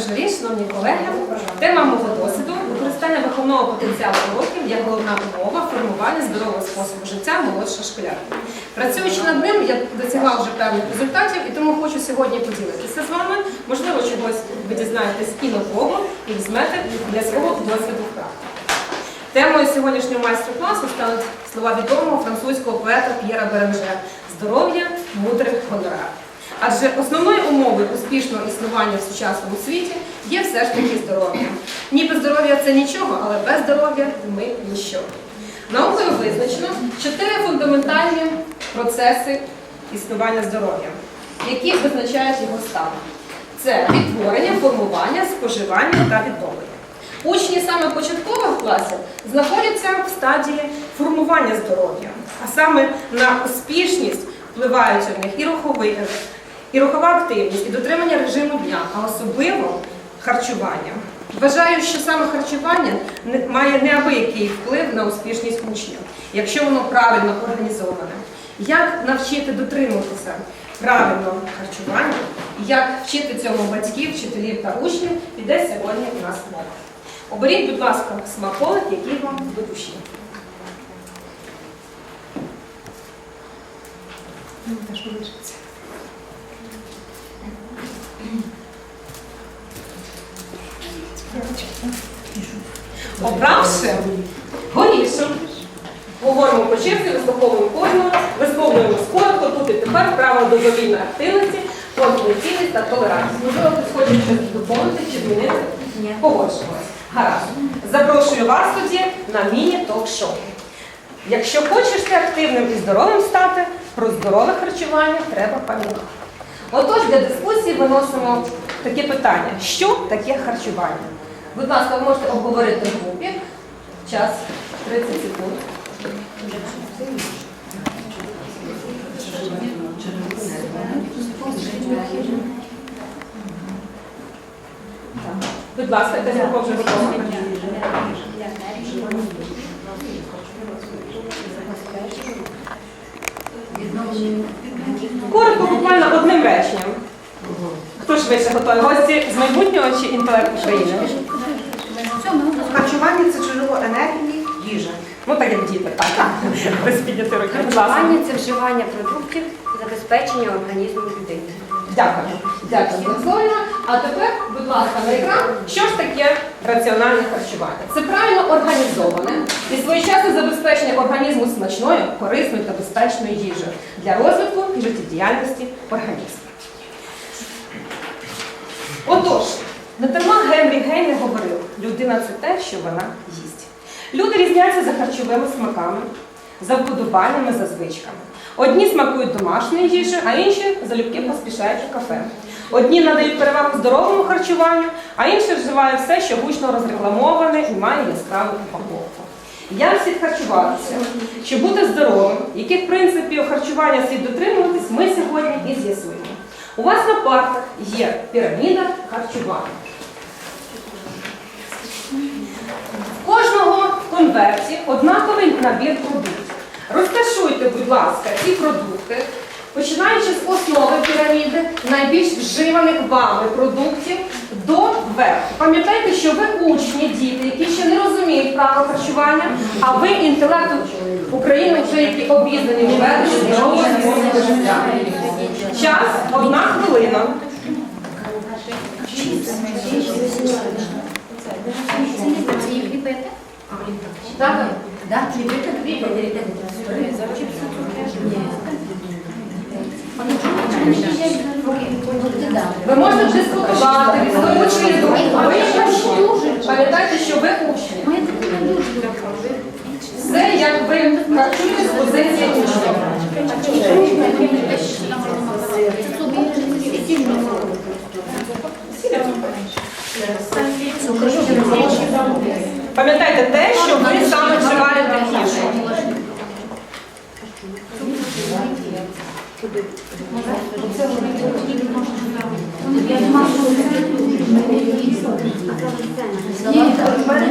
Шановні шановні колеги, тема мого досвіду використання виховного потенціалу уроків як головна умова формування здорового способу життя молодшого школярки. Працюючи над ним, я досягла вже певних результатів і тому хочу сьогодні поділитися з вами. Можливо, чогось ви дізнаєтесь і нового, і візьмете для свого досвіду в практику. Темою сьогоднішнього майстер-класу стануть слова відомого французького поета П'єра Беранже Здоров'я мудрих гонорар. Адже основною умовою успішного існування в сучасному світі є все ж таки здоров'я. Ніби здоров'я це нічого, але без здоров'я ми ніщо. Наукою визначено чотири фундаментальні процеси існування здоров'я, які визначають його стан. Це відтворення, формування, споживання та відновлення. Учні саме початкових класів знаходяться в стадії формування здоров'я, а саме на успішність впливають у них і руховий, і рухова активність, і дотримання режиму дня, а особливо харчування. Вважаю, що саме харчування має неабиякий вплив на успішність учнів, якщо воно правильно організоване. Як навчити дотримуватися правильного харчування, як вчити цьому батьків, вчителів та учнів, піде сьогодні у нас мова. Оберіть, будь ласка, смаколик, який вам до душі. Обравши горішок, говоримо по черзі, вислуховуємо кожного, висловлюємо скоротко, тут і тепер правила дозволільної активності, конфіденційність та толерантність. Можливо, хтось хоче щось доповнити чи змінити? Ні. Погоджуємось. Гаразд. Запрошую вас тоді на міні-ток-шоу. Якщо хочеш ти активним і здоровим стати, про здорове харчування треба пам'ятати. Отож, для дискусії виносимо таке питання: що таке харчування? Будь ласка, ви можете обговорити в групі. Час 30 секунд. Будь ласка, якась група вже готова. Коротко, буквально одним реченням. Хто швидше готовий? Гості з майбутнього чи інтелект України? Харчування це джерело енергії, їжа. Ну так як діти, так. Без підняти руки. Будь ласка. Харчування це вживання продуктів, забезпечення організму людини. Дякую. Дякую, Миколаївна. А тепер, будь ласка, на екран. Що ж таке раціональне харчування? Це правильно організоване і своєчасне забезпечення організму смачною, корисною та безпечною їжею для розвитку і життєдіяльності організму. Отож, не дарма Генрі Гейне говорив, людина це те, що вона їсть. Люди різняться за харчовими смаками, за вподобаннями, за звичками. Одні смакують домашньою їжею, а інші залюбки поспішають у кафе. Одні надають перевагу здоровому харчуванню, а інші вживають все, що гучно розрекламоване і має яскраву упаковку. Як слід харчуватися? Щоб бути здоровим, яких принципів харчування слід дотримуватись, ми сьогодні і з'ясуємо. У вас на партах є піраміда харчування. Кожного конверті однаковий набір продуктів. Розташуйте, будь ласка, ці продукти, починаючи з основи піраміди, найбільш вживаних вами продуктів до верху. Пам'ятайте, що ви учні, діти, які ще не розуміють правила харчування, а ви інтелекту України вже які обізнані в здорового життя. Час одна хвилина. Так? Ви можете дискутувати, відстоювати думку. Ви учні. Пам'ятайте, що ви учні. Все, як ви харчуєте з позиції учня. Пам'ятайте те, що ви саме вживаєте їжу.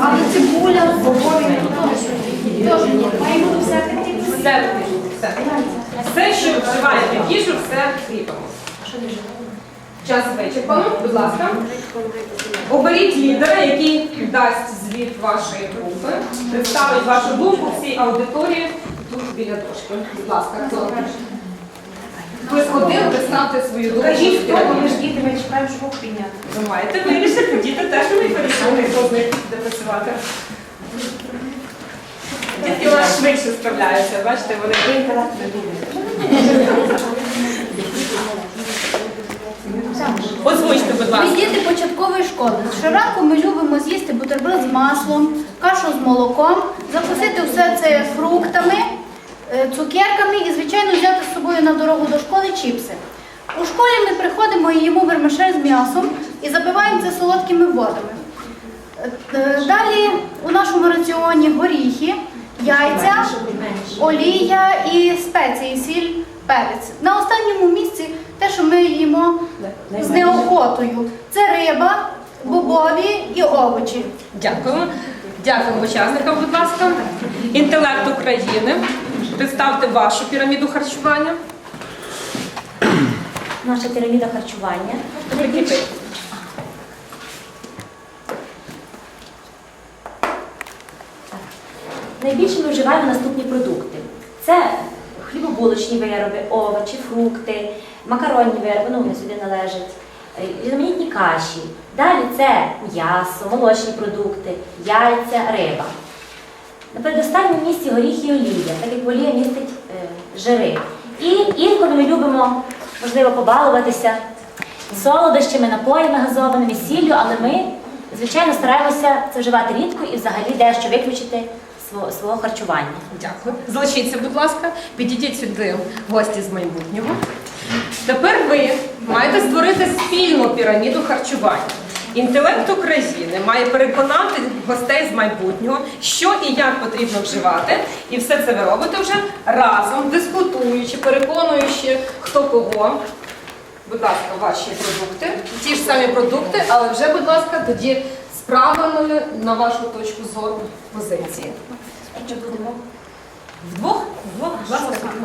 Але цибуля, Все, все. Все, що вживаєте їжу, все кріпимо. Час вичерпано, будь ласка. Оберіть лідера, який дасть звіт вашої групи, представить вашу думку всій аудиторії тут біля дошки. Будь ласка, хто? Ви один представте свою думку. Кажіть, хто, бо ми ж діти, ми чекаємо, щоб підняти. Ви маєте вирішити, діти теж не вирішили, хто з них буде працювати. Дітки у нас швидше справляються, бачите, вони Озвучте, будь Ми діти початкової школи. Щоранку ми любимо з'їсти бутерброд з маслом, кашу з молоком, закусити все це фруктами, е, цукерками і, звичайно, взяти з собою на дорогу до школи чіпси. У школі ми приходимо і їмо вермишель з м'ясом і запиваємо це солодкими водами. Е, е, Далі у нашому раціоні горіхи, яйця, олія і спеції, сіль, перець. На останньому місці те, що ми їмо з неохотою. Це риба, бобові і овочі. Дякуємо. Дякуємо учасникам, будь ласка. Інтелект України. Представте вашу піраміду харчування. Наша піраміда харчування. Найбільше ми вживаємо наступні продукти. Це хлібобулочні вироби, овочі, фрукти, макаронні вироби, ну вони сюди належать, різноманітні каші. Далі це м'ясо, молочні продукти, яйця, риба. На передостанньому місці горіхи і олія, так як олія містить е, жири. І інколи ми любимо, можливо, побалуватися солодощами, напоями газованими, сіллю, але ми, звичайно, стараємося це вживати рідко і взагалі дещо виключити свого, свого харчування. Дякую. Залишіться, будь ласка, підійдіть сюди гості з майбутнього. Тепер ви маєте створити спільну піраміду харчування. Інтелект України має переконати гостей з майбутнього, що і як потрібно вживати, і все це ви робите вже разом, дискутуючи, переконуючи хто кого. Будь ласка, ваші продукти, ті ж самі продукти, але вже, будь ласка, тоді з правильною на вашу точку зору позиції. Що будемо? Вдвох? Вдвох.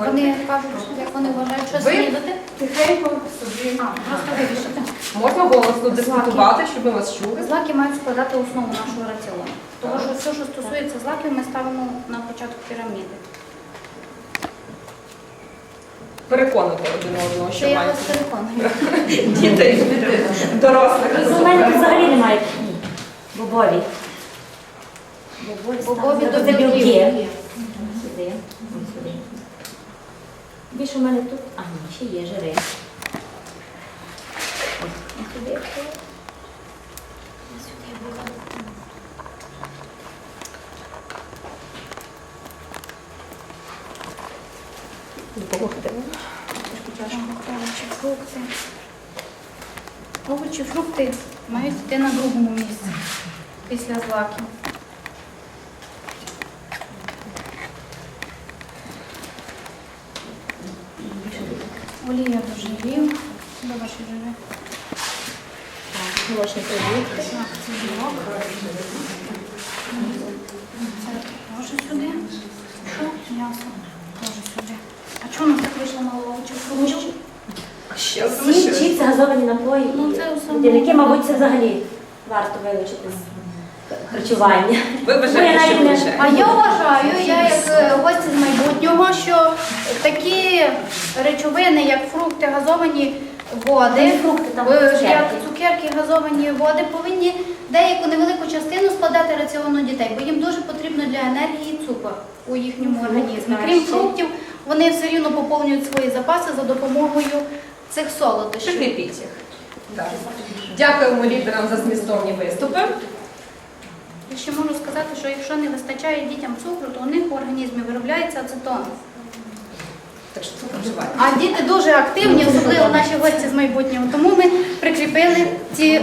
Вони кажуть, як вони вважають, що Ви снідати. тихенько собі Просто вирішити. можна голосно дискутувати, щоб ми вас чули. Злаки мають складати основу нашого раціону. Тому що все, що стосується злаків, ми ставимо на початок піраміди. Переконати один одного, що Це я мають вас переконую. дітей, дорослих. У мене взагалі немає. Бобові. Бобові, до білки. Сюди. Сюди. Більше у мене тут. А, ні, ще є жири. Сюди. Фрукти. Овочі, фрукти мають йти на другому місці після злаків. Олія до жирів. До ваші жири. Молочні продукти. Так, це білок. Це теж сюди. Що? М'ясо теж сюди. А чому у нас так вийшло мало овочів? фруктів? Ще чіпси, газовані напої. Ну, це самому- Які, мабуть, це взагалі варто вилучити з харчування. Ви Ну, вважаєте, я що. А я вважаю, я як е, гості з майбутнього, що такі речовини, як фрукти, газовані води, фрукти, там е, цукерки. як цукерки, газовані води, повинні деяку невелику частину складати раціону дітей, бо їм дуже потрібно для енергії цукор у їхньому організмі. Крім фруктів, вони все рівно поповнюють свої запаси за допомогою цих солодощів. Прикріпіть їх. Так. Дякуємо лідерам за змістовні виступи. Я ще можу сказати, що якщо не вистачає дітям цукру, то у них в організмі виробляється ацетон. Так що цукор вживайте. А діти дуже активні, особливо наші гості з майбутнього. Тому ми прикріпили ці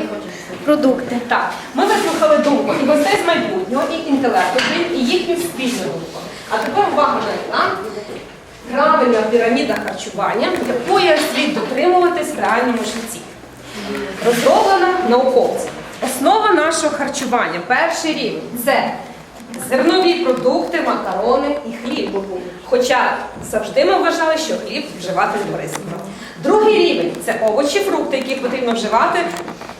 продукти. Так, ми вислухали думку і гостей з майбутнього, і інтелекту, і їхню спільну думку. А тепер увага на екран. Правильна піраміда харчування, якої слід дотримуватись в реальному житті. Розроблена науковцями. Основа нашого харчування, перший рівень це зернові продукти, макарони і хліб. Хоча завжди ми вважали, що хліб вживати не. Другий рівень це овочі, фрукти, які потрібно вживати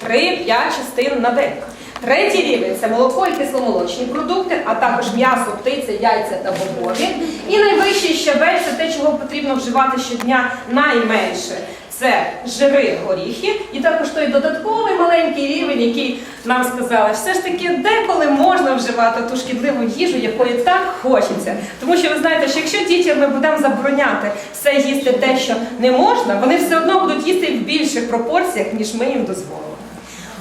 3-5 частин на день. Третій рівень це молоко і кисломолочні продукти, а також м'ясо, птиця, яйця та бобові. І найвищий щабель це те, чого потрібно вживати щодня найменше. Це жири, горіхи, і також той додатковий маленький рівень, який нам сказали, все ж таки деколи можна вживати ту шкідливу їжу, якої так хочеться. Тому що ви знаєте, що якщо дітям ми будемо забороняти все їсти те, що не можна, вони все одно будуть їсти в більших пропорціях, ніж ми їм дозволимо.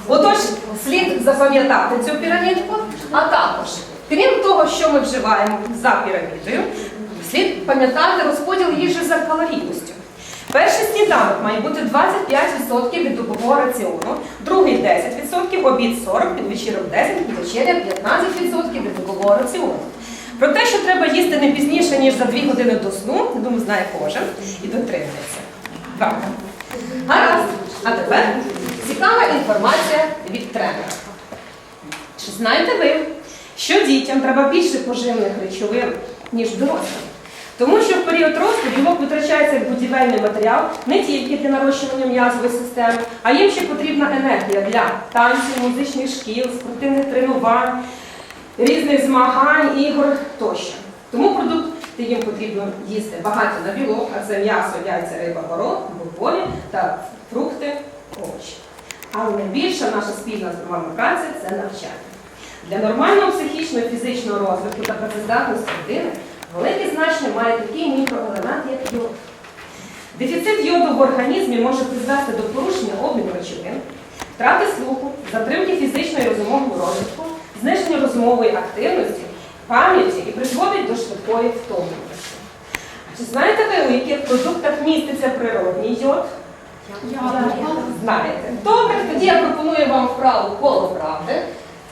Отож, слід запам'ятати цю пірамідку, а також, крім того, що ми вживаємо за пірамідою, слід пам'ятати розподіл їжі за калорійністю. Перший сніданок має бути 25% від добового раціону, другий 10%, обід 40%, підвечірок 10%, підвечеря 15% від добового раціону. Про те, що треба їсти не пізніше, ніж за 2 години до сну, я думаю, знає кожен і дотримується. Так. Гаразд. А тепер цікава інформація від тренера. Чи знаєте ви, що дітям треба більше поживних речовин, ніж дорослим? Тому що в період росту білок витрачається як будівельний матеріал не тільки для нарощування м'язової системи, а їм ще потрібна енергія для танців, музичних шкіл, спортивних тренувань, різних змагань, ігор тощо. Тому продукти їм потрібно їсти багато на білок, а це м'ясо, яйця, риба, горох, бобові та фрукти, овочі. Але найбільша наша спільна з вами праця це навчання. Для нормального психічного і фізичного розвитку та працездатності людини велике значення має такий мікроелемент, як йод. Дефіцит йоду в організмі може призвести до порушення обміну речовин, втрати слуху, затримки фізичного і розумового розвитку, зниження розумової активності, пам'яті і призводить до швидкої втомленості. Чи знаєте ви, у яких продуктах міститься природній йод? Знаєте. Добре, тоді я пропоную вам вправу коло правди.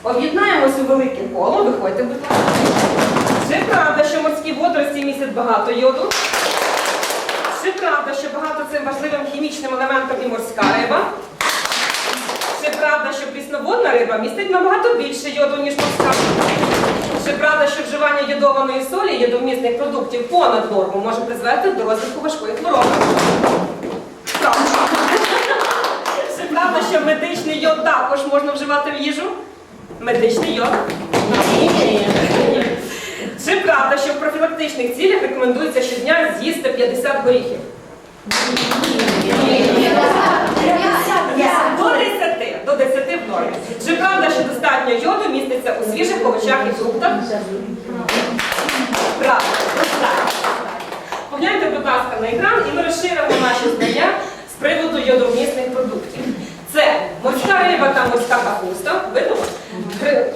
Об'єднаємось у велике коло, виходьте, будь ласка. Чи правда, що морські водорості містять багато йоду? Чи правда, що багато цим важливим хімічним елементом і морська риба? Чи правда, що прісноводна риба містить набагато більше йоду, ніж морська? Чи правда, що вживання йодованої солі йодомісних продуктів понад норму може призвести до розвитку важкої хвороби? Чи правда, що медичний йод також можна вживати в їжу? Медичний йод? Ні. Чи правда, що в профілактичних цілях рекомендується щодня з'їсти 50 горіхів? До 10, до 10 в нормі. Чи правда, що достатньо йоду міститься у свіжих овочах і фруктах? Правда. Погляньте, будь ласка, на екран і ми розширимо наші знання з приводу йодовмісних продуктів. Це морська риба та морська капуста, видно?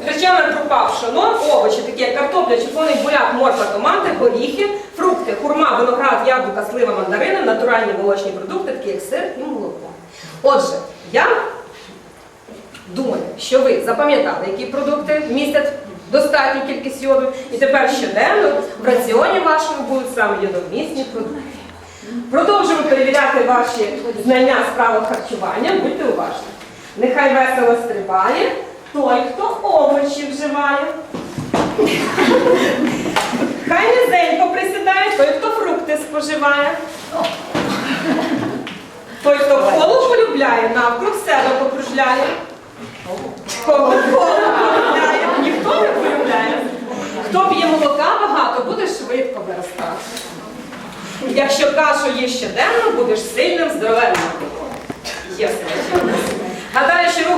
Гречана крупа, пшоно, овочі, такі як картопля, червоний буряк, морква, томати, горіхи, фрукти, хурма, виноград, яблука, слива, мандарини, натуральні молочні продукти, такі як сир і молоко. Отже, я думаю, що ви запам'ятали, які продукти містять достатню кількість йоду, і тепер щоденно в раціоні вашому будуть саме йодовмісні продукти. Продовжуємо перевіряти ваші знання з правил харчування, будьте уважні. Нехай весело стрибає той, хто овочі вживає. Хай низенько присідає той, хто фрукти споживає. Той, хто коло полюбляє, навкруг себе покружляє. Коло коло полюбляє, ніхто не полюбляє. Хто п'є молока багато, буде швидко виростати. Якщо кашу їш щоденно, будеш сильним, здоровим. Є все.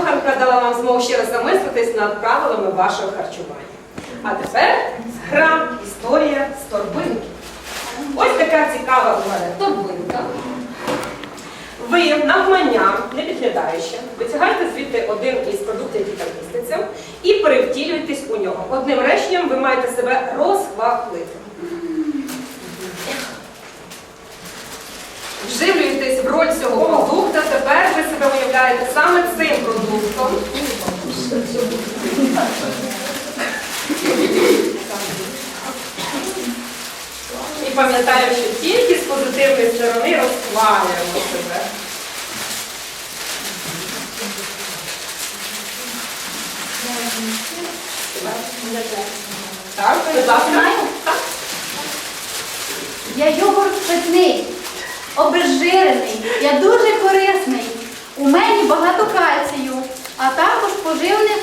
Гадаю, дала вам змогу ще раз замислитись над правилами вашого харчування. А тепер гра історія з торбинки. Ось така цікава у мене торбинка. Ви навмання, не підглядаючи, витягайте звідти один із продуктів, який там міститься, і перевтілюєтесь у нього. Одним реченням ви маєте себе розхвалити. Вживлюєтесь в роль цього продукту, тепер ви себе уявляєте саме цим продуктом. І пам'ятаємо, що тільки з позитивної сторони розхвалюємо себе. Так, будь ласка. Я йогурт питний, обезжирений, я дуже корисний. У мені багато кальцію, а також поживних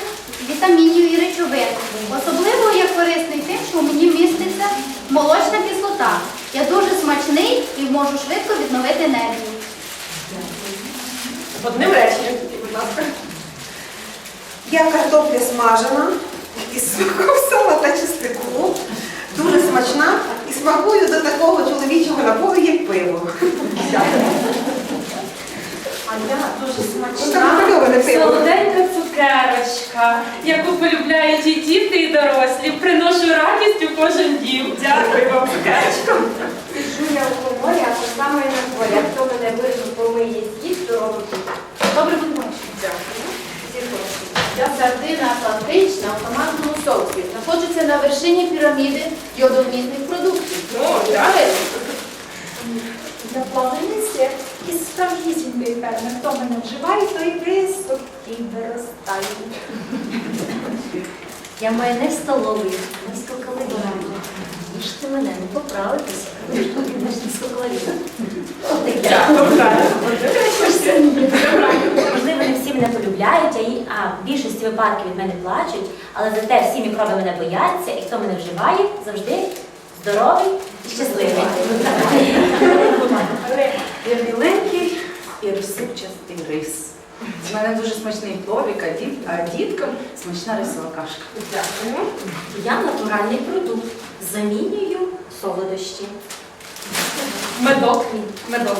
вітамінів і речовин. Особливо я корисний тим, що у мені міститься молочна кислота. Я дуже смачний і можу швидко відновити енергію. Одним реченням, будь ласка. Я картопля смажена із смаком сала та чеснику. Дуже смачна і смакую до такого чоловічого напою, як пиво. А я дуже Ну, пиво. Солоденька цукерочка, яку полюбляють і діти, і дорослі. Приношу радість у кожен дім. Дякую вам, цукерочка. Сиджу я у коморі, а то саме на дворі. А хто мене вижив, помиє з'їсть здорово буде. Добре, будь ласка. Я сардина Атлантична в томатному соусі. Знаходжуся на вершині піраміди йодомісних продуктів. Ну, дякую. Заплавлений сир із справжнісінької ферми. Хто мене вживає, той високий виростає. Я майонез столовий, низькокалорійний. Їжте мене, не поправитися. Низькокалорійний. Отаке. Можливо, не всі мене полюбляють, а, і- а в більшості випадків від мене плачуть, але зате всі мікроби мене бояться, і хто мене вживає, завжди здоровий і щасливий. Я біленький і розсипчастий рис. У мене дуже смачний пловік, а, діт, а діткам смачна рисова кашка. Дякую. Я натуральний продукт. Замінюю солодощі. Медок. Медок.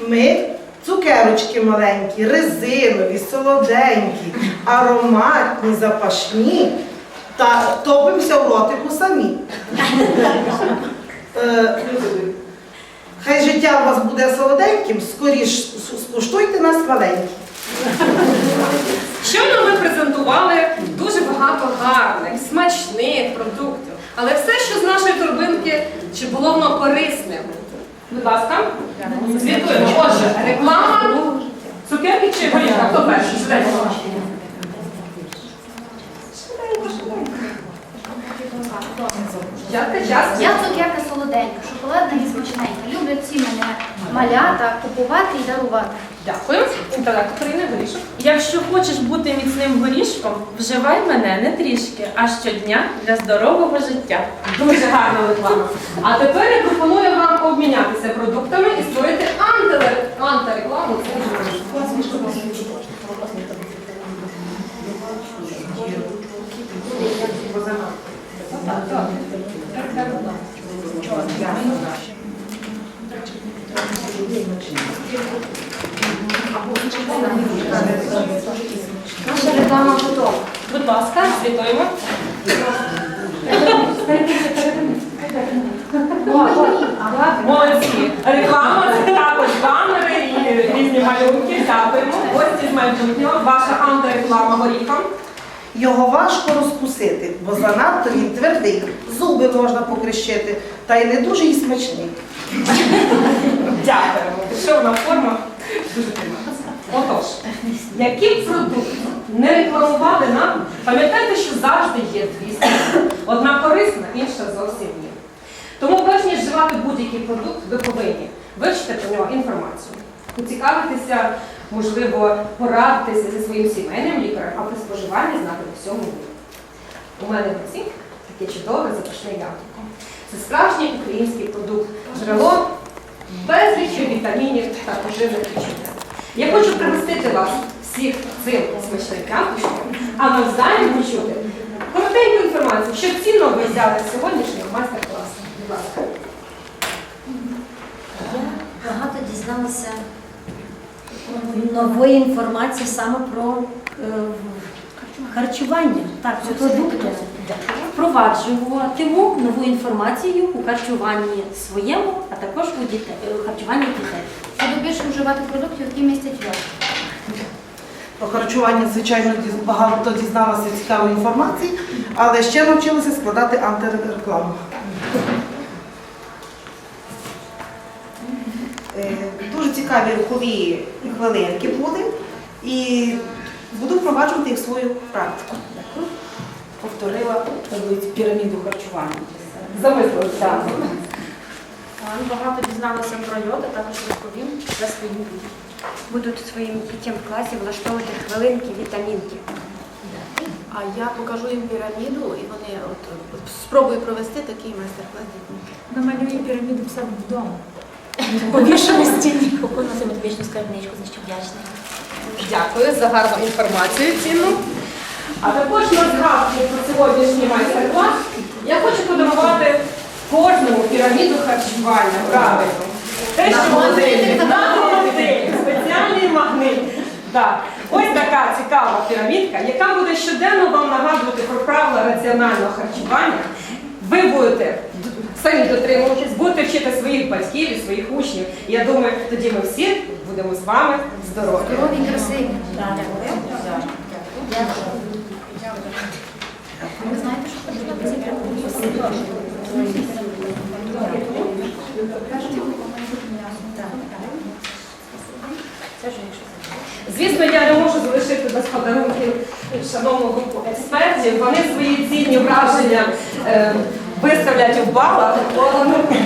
Ми цукерочки маленькі, резинові, солоденькі, ароматні, запашні та топимося в ротику самі. Е, Хай життя у вас буде солоденьким, скоріш скуштуйте нас маленькі. Щойно ми презентували дуже багато гарних, смачних продуктів. Але все, що з нашої торбинки, чи було воно корисним? Будь ласка, звітуємо. Отже, реклама, цукерки чи горішка? Хто перший? Швиденько. Дядька, час. Я цукерка солоденька, шоколадна і смачненька. Люблять всі мене малята купувати і дарувати. Дякую. Інтелект України, горішок. Якщо хочеш бути міцним горішком, вживай мене не трішки, а щодня для здорового життя. Дуже гарна реклама. А тепер я пропоную вам обмінятися продуктами і створити антирекламу. Наша реклама готова. Будь ласка, звітуємо. Молодці. Реклама це також банери і різні малюнки. Дякуємо. Гості з майбутнього. Ваша антиреклама горіхом. Його важко розкусити, бо він твердий, зуби можна покрещити, та й не дуже і смачний. Дякуємо. Пішовна форма. Дуже приємно. Отож, які б продукти не рекламували нам, пам'ятайте, що завжди є дві сторони. Одна корисна, інша зовсім ні. Тому перш ніж вживати будь-який продукт, ви повинні вивчити про нього інформацію, поцікавитися, можливо, порадитися зі своїм сімейним лікарем, а при споживанні знати всьому. У мене в руці таке чудове запашне яблуко. Це справжній український продукт, джерело безлічі вітамінів та поживних речовин. Я хочу пригостити вас всіх цим смачним яблучком, а навзаєм почути коротеньку інформацію, що цінно ви взяли з сьогоднішнього майстер-класу. Будь ласка. Я багато дізналася нової інформації саме про е, харчування, так, про продукти. Впроваджуватиму нову інформацію у харчуванні своєму, а також у дітей, е, у харчуванні дітей. Буду більше вживати продуктів, які містять йод. Про харчування, звичайно, багато дізналася цікавої інформації, але ще навчилася складати антирекламу. Е, Дуже цікаві рухові хвилинки були і буду впроваджувати їх в свою практику. Повторила піраміду харчування. Замислилися. Багато дізналася про йод, а також розповім за своїм дітям. Будуть своїм дітям в класі влаштовувати хвилинки, вітамінки. А я покажу їм піраміду, і вони от, от спробую провести такий майстер-клас. Намалюю піраміду в себе вдома. Повішу на стіні. Купила себе вічну скарбничку, за що вдячна. Дякую за гарну інформацію цінну. А також на згадку про сьогоднішній майстер-клас я хочу подарувати кожному піраміду харчування. Правильно. Те, що магнитик, на магнитик, спеціальний магнит. Так. Ось така цікава пірамідка, яка буде щоденно вам нагадувати про правила раціонального харчування. Ви будете самі дотримуватись, будете вчити своїх батьків і своїх учнів. І я думаю, тоді ми всі будемо з вами здорові. Здорові і красиві. Ви знаєте, що потрібно Звісно, я не можу залишити без подарунків шановну групу експертів. Вони свої цінні враження е, виставлять у балах. Протокола.